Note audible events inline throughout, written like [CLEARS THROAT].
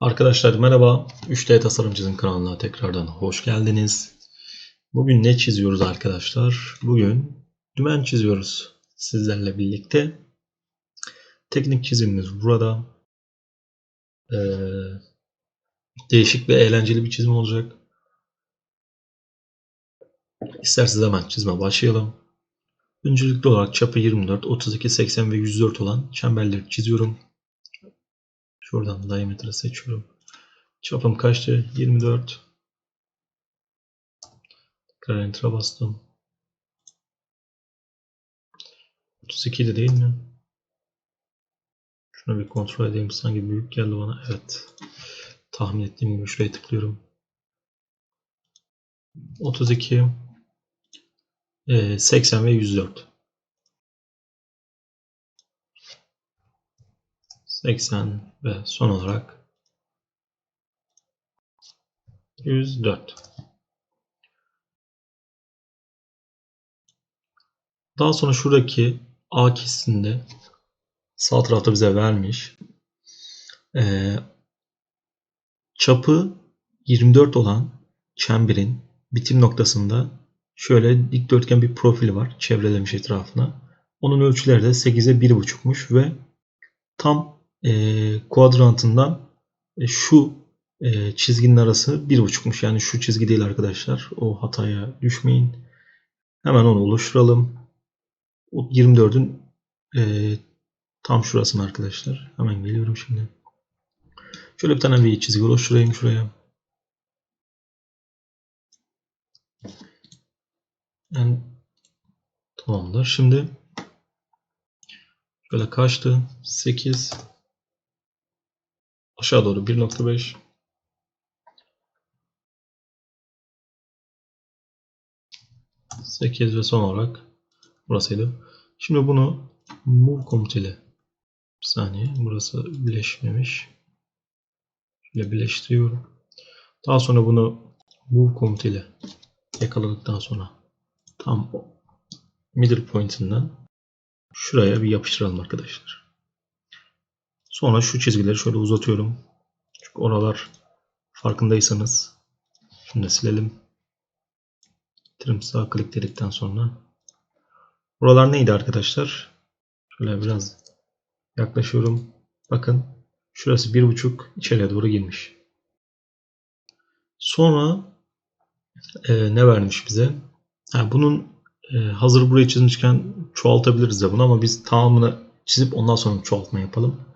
Arkadaşlar merhaba. 3D Tasarım Çizim kanalına tekrardan hoş geldiniz. Bugün ne çiziyoruz arkadaşlar? Bugün dümen çiziyoruz sizlerle birlikte. Teknik çizimimiz burada. Ee, değişik ve eğlenceli bir çizim olacak. İsterseniz hemen çizime başlayalım. Öncelikli olarak çapı 24, 32, 80 ve 104 olan çemberleri çiziyorum. Şuradan diametre seçiyorum. Çapım kaçtı? 24. Tekrar enter'a bastım. 32 de değil mi? Şunu bir kontrol edeyim. Sanki büyük geldi bana. Evet. Tahmin ettiğim gibi şuraya tıklıyorum. 32 80 ve 104. 80 ve son olarak 104. Daha sonra şuradaki A kesitinde sağ tarafta bize vermiş. Ee, çapı 24 olan çemberin bitim noktasında şöyle dikdörtgen bir profil var. Çevrelemiş etrafına. Onun ölçüleri de 8'e 1.5'muş ve tam e, kuadrantından e, şu e, çizginin arası 1.5'muş. Yani şu çizgi değil arkadaşlar. O hataya düşmeyin. Hemen onu oluşturalım. O 24'ün e, tam şurasını arkadaşlar. Hemen geliyorum şimdi. Şöyle bir tane bir çizgi oluşturayım şuraya. Yani, tamamdır. Şimdi şöyle kaçtı? 8 aşağı doğru 1.5 8 ve son olarak burasıydı. Şimdi bunu move komutuyla bir saniye burası birleşmemiş. Şöyle birleştiriyorum. Daha sonra bunu move komutuyla yakaladıktan sonra tam middle point'inden şuraya bir yapıştıralım arkadaşlar. Sonra şu çizgileri şöyle uzatıyorum. Çünkü oralar farkındaysanız şunu da silelim. Trim sağ klik dedikten sonra buralar neydi arkadaşlar? Şöyle biraz yaklaşıyorum. Bakın şurası bir buçuk içeriye doğru girmiş. Sonra e, ne vermiş bize? Ha, bunun e, hazır buraya çizmişken çoğaltabiliriz de bunu ama biz tamamını çizip ondan sonra çoğaltma yapalım.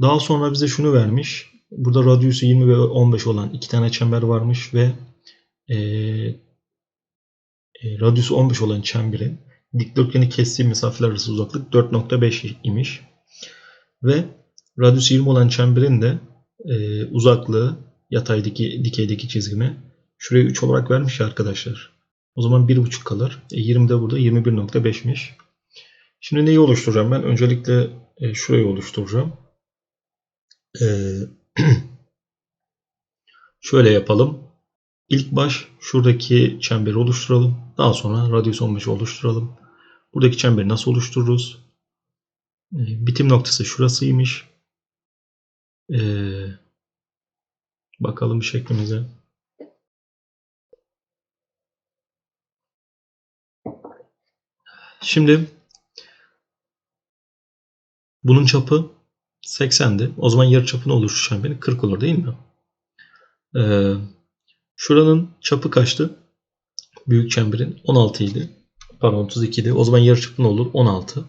Daha sonra bize şunu vermiş. Burada radyusu 20 ve 15 olan iki tane çember varmış ve e, e, radyusu 15 olan çemberin dikdörtgeni kestiği mesafeler arası uzaklık 4.5 imiş. Ve radyusu 20 olan çemberin de e, uzaklığı yataydaki dikeydeki çizgime şuraya 3 olarak vermiş arkadaşlar. O zaman 1.5 kalır. E, 20 de burada 21.5'miş. Şimdi neyi oluşturacağım ben? Öncelikle e, şurayı oluşturacağım. Ee, [CLEARS THROAT] şöyle yapalım. İlk baş şuradaki çemberi oluşturalım. Daha sonra radyus 15'i oluşturalım. Buradaki çemberi nasıl oluştururuz? Ee, bitim noktası şurasıymış. Ee, bakalım şeklimize. Şimdi bunun çapı 80'di. O zaman yarıçapı ne olur çemberin? 40 olur değil mi? Ee, şuranın çapı kaçtı? Büyük çemberin 16 idi. Pardon 32 idi. O zaman yarıçapı ne olur? 16.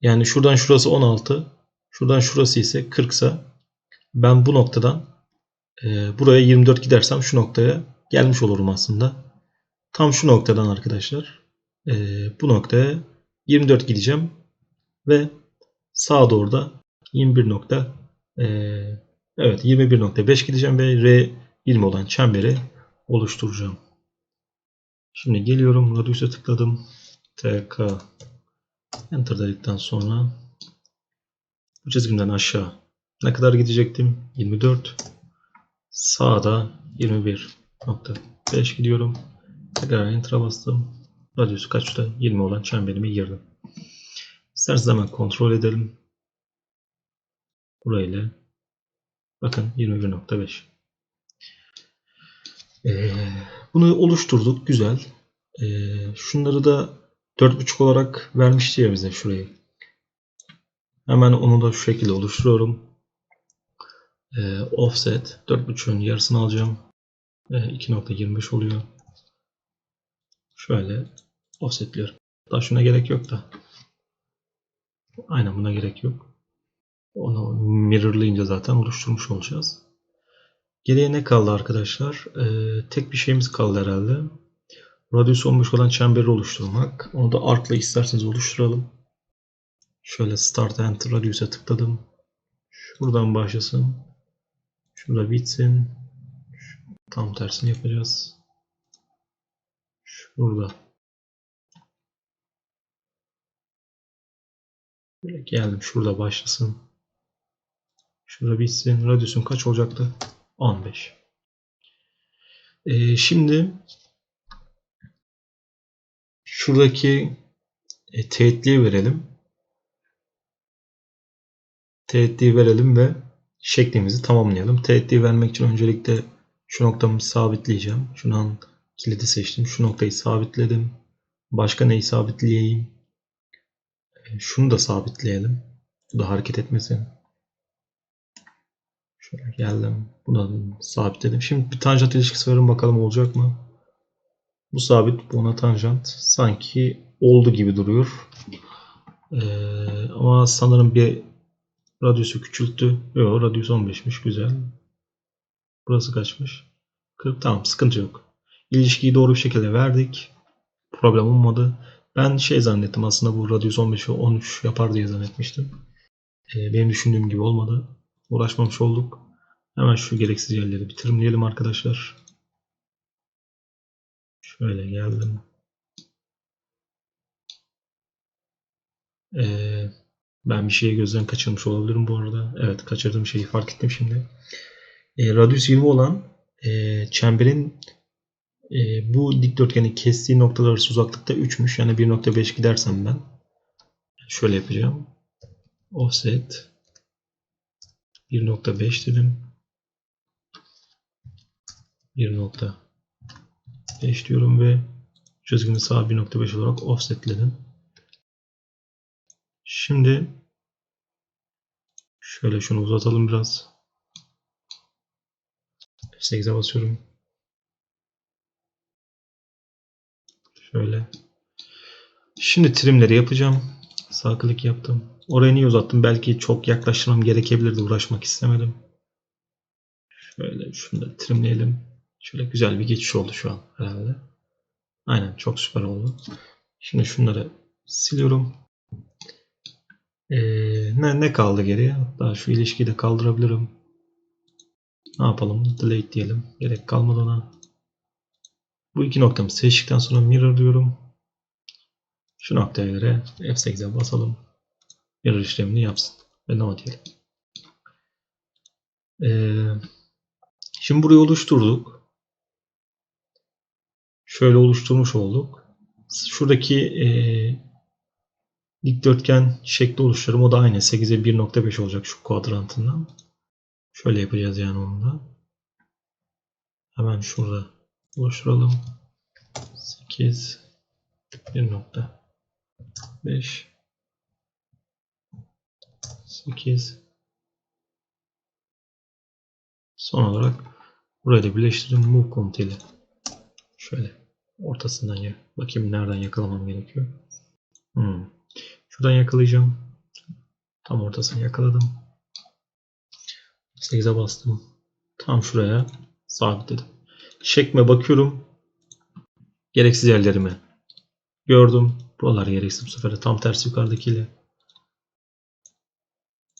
Yani şuradan şurası 16. Şuradan şurası ise 40 ise ben bu noktadan e, buraya 24 gidersem şu noktaya gelmiş olurum aslında. Tam şu noktadan arkadaşlar e, bu noktaya 24 gideceğim ve sağa doğru da 21 nokta e, evet 21.5 gideceğim ve R20 olan çemberi oluşturacağım. Şimdi geliyorum. Radius'a tıkladım. TK Enter dedikten sonra bu çizgimden aşağı ne kadar gidecektim? 24 sağda 21.5 gidiyorum. Tekrar Enter'a bastım. Radius kaçta? 20 olan çemberimi girdim. İsterseniz hemen kontrol edelim. Burayla Bakın 21.5. Ee, bunu oluşturduk. Güzel. Ee, şunları da 4.5 olarak vermişti ya bize şurayı. Hemen onu da şu şekilde oluşturuyorum. Ee, offset 4.5'ün yarısını alacağım. Ee, 2.25 oluyor. Şöyle offsetliyorum. Daha şuna gerek yok da. Aynen buna gerek yok. Onu mirrorlayınca zaten oluşturmuş olacağız. Geriye ne kaldı arkadaşlar? Ee, tek bir şeyimiz kaldı herhalde. Radius 15 olan çemberi oluşturmak. Onu da arc'la isterseniz oluşturalım. Şöyle Start Enter Radius'a tıkladım. Şuradan başlasın. Şurada bitsin. Tam tersini yapacağız. Şurada. Böyle geldim. Şurada başlasın. Şurada bitsin. Radius'un kaç olacaktı? 15. Ee, şimdi şuradaki e, teğetliği verelim. Teğetliği verelim ve şeklimizi tamamlayalım. Teğetliği vermek için öncelikle şu noktamı sabitleyeceğim. Şunu an kilidi seçtim. Şu noktayı sabitledim. Başka neyi sabitleyeyim? E, şunu da sabitleyelim. Bu da hareket etmesin. Şöyle geldim. Buna sabitledim. Şimdi bir tanjant ilişkisi verin bakalım olacak mı? Bu sabit, buna tanjant. Sanki oldu gibi duruyor. Ee, ama sanırım bir radyusu küçülttü. Yok, radyus 15'miş. Güzel. Burası kaçmış? 40. Tamam, sıkıntı yok. İlişkiyi doğru bir şekilde verdik. Problem olmadı. Ben şey zannettim aslında bu radyus 15'i 13 yapar diye zannetmiştim. Ee, benim düşündüğüm gibi olmadı. Uğraşmamış olduk. Hemen şu gereksiz yerleri bitirmeyelim arkadaşlar. Şöyle geldim. Ee, ben bir şeyi gözden kaçırmış olabilirim bu arada. Evet kaçırdığım şeyi fark ettim şimdi. Ee, radius 20 olan e, çemberin e, bu dikdörtgeni kestiği noktalar arası uzaklıkta 3'müş. Yani 1.5 gidersem ben şöyle yapacağım. Offset 1.5 dedim. 1.5 diyorum ve çizgimi sağ 1.5 olarak offsetledim. Şimdi şöyle şunu uzatalım biraz. F8'e basıyorum. Şöyle. Şimdi trimleri yapacağım. Sağ klik yaptım. Orayı niye uzattım? Belki çok yaklaştırmam gerekebilirdi. Uğraşmak istemedim. Şöyle şunu da trimleyelim. Şöyle güzel bir geçiş oldu şu an herhalde. Aynen çok süper oldu. Şimdi şunları siliyorum. Ee, ne, ne kaldı geriye? Daha şu ilişkiyi de kaldırabilirim. Ne yapalım? Delete diyelim. Gerek kalmadı ona. Bu iki noktamı seçtikten sonra mirror diyorum. Şu noktaya göre F8'e basalım. Mirror işlemini yapsın. Ve no diyelim. Ee, şimdi burayı oluşturduk. Şöyle oluşturmuş olduk. Şuradaki e, dikdörtgen şekli oluştururum. O da aynı. 8'e 1.5 olacak şu kuadrantından. Şöyle yapacağız yani onu da. Hemen şurada oluşturalım. 8 1.5 8 Son olarak burayı da birleştirdim. Move komut ile. Şöyle ortasından ya. Bakayım nereden yakalamam gerekiyor. Hmm. Şuradan yakalayacağım. Tam ortasını yakaladım. 8'e bastım. Tam şuraya sabitledim. Şekme bakıyorum. Gereksiz yerlerimi gördüm. Buralar gereksiz bu sefer de tam tersi yukarıdakiyle.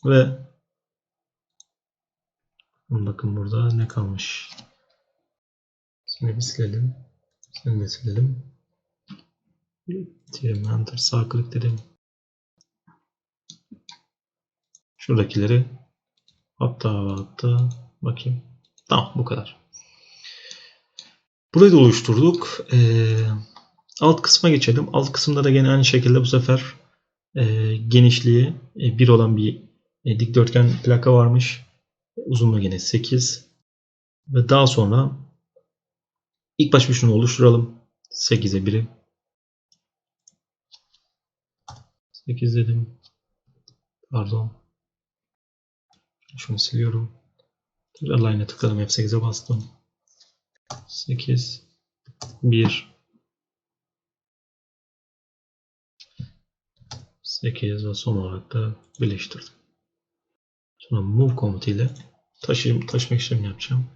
Ve bakın burada ne kalmış. Şimdi bir silelim. Şimdi de silelim. Trim Enter sağ klik dedim. Şuradakileri hatta hatta bakayım. Tamam bu kadar. Burayı da oluşturduk. Ee, alt kısma geçelim. Alt kısımda da gene aynı şekilde bu sefer e, genişliği e, 1 olan bir e, dikdörtgen plaka varmış. Uzunluğu yine 8. Ve daha sonra ilk baş bir şunu oluşturalım. 8'e 1'i. 8 dedim. Pardon. Şunu siliyorum. Line'e tıkladım. F8'e bastım. 8 1 8 ve son olarak da birleştirdim. Sonra move komutu ile taşıyım, taşıma işlemi yapacağım.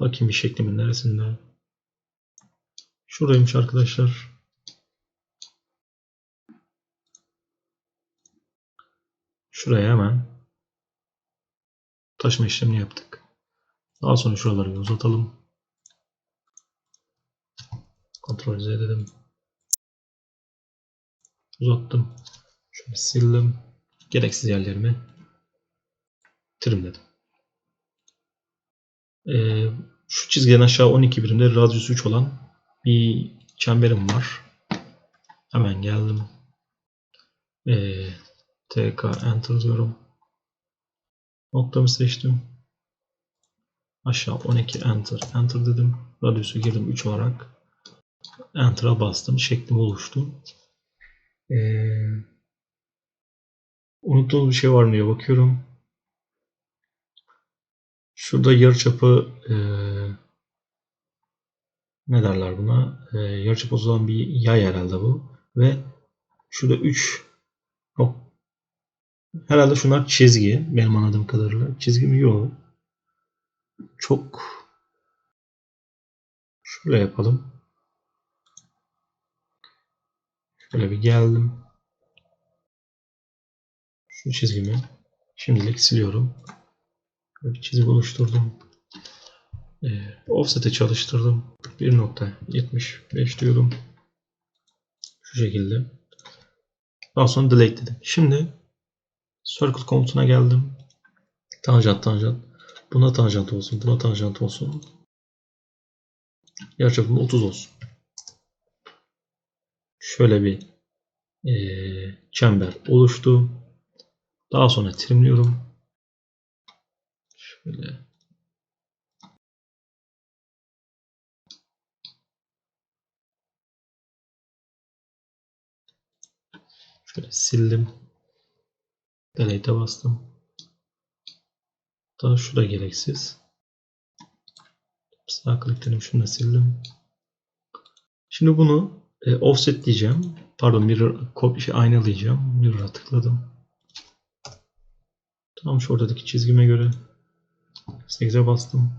Bakayım bir şeklimin neresinde. Şuradaymış arkadaşlar. Şuraya hemen taşıma işlemini yaptık. Daha sonra şuraları uzatalım. Kontrol Z dedim. Uzattım. Şöyle sildim. Gereksiz yerlerimi trimledim. Ee, şu çizgiden aşağı 12 birimde radyüsü 3 olan bir çemberim var. Hemen geldim. Ee, TK Enter diyorum. Noktamı seçtim. Aşağı 12 Enter. Enter dedim. Radyüsü girdim 3 olarak. Enter'a bastım. Şeklim oluştu. Ee, unuttuğum bir şey var mı diye bakıyorum. Şurada yarıçapı e, ne derler buna? E, yarıçapı olan bir yay herhalde bu. Ve şurada 3 yok. Herhalde şunlar çizgi. Benim anladığım kadarıyla. Çizgi mi? Yok. Çok şöyle yapalım. Şöyle bir geldim. Şu çizgimi şimdilik siliyorum. Böyle bir çizgi oluşturdum. E, offset'e çalıştırdım. 1.75 diyorum. Şu şekilde. Daha sonra delete dedim. Şimdi circle komutuna geldim. Tanjant tanjant. Buna tanjant olsun. Buna tanjant olsun. Yarıçapım 30 olsun. Şöyle bir e, çember oluştu. Daha sonra trimliyorum. Şöyle Şöyle sildim. Delete'e bastım. Daha şu da gereksiz. Sağ klikledim şunu da sildim. Şimdi bunu e, offset diyeceğim. Pardon mirror şey aynalayacağım. Mirror'a tıkladım. Tam şu oradaki çizgime göre 8'e bastım.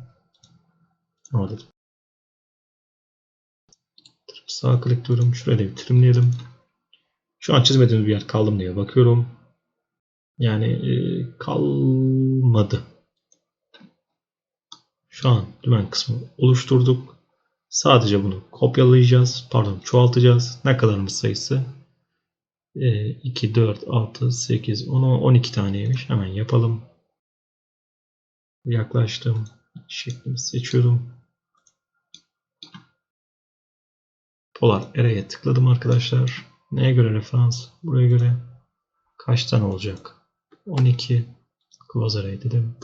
Orada. Sağ klik diyorum. Şuraya bir trimleyelim. Şu an çizmediğimiz bir yer kaldım diye bakıyorum. Yani e, kalmadı. Şu an dümen kısmı oluşturduk. Sadece bunu kopyalayacağız. Pardon çoğaltacağız. Ne kadarımız sayısı? E, 2, 4, 6, 8, 10, 12 taneymiş. Hemen yapalım. Yaklaştım. Şeklimi seçiyorum. Polar Array'e tıkladım arkadaşlar. Neye göre referans? Buraya göre kaç tane olacak? 12 Close Array dedim.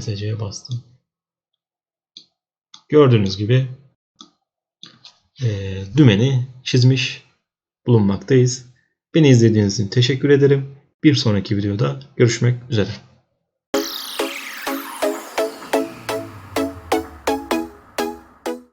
SC'ye bastım. Gördüğünüz gibi e, dümeni çizmiş bulunmaktayız. Beni izlediğiniz için teşekkür ederim. Bir sonraki videoda görüşmek üzere.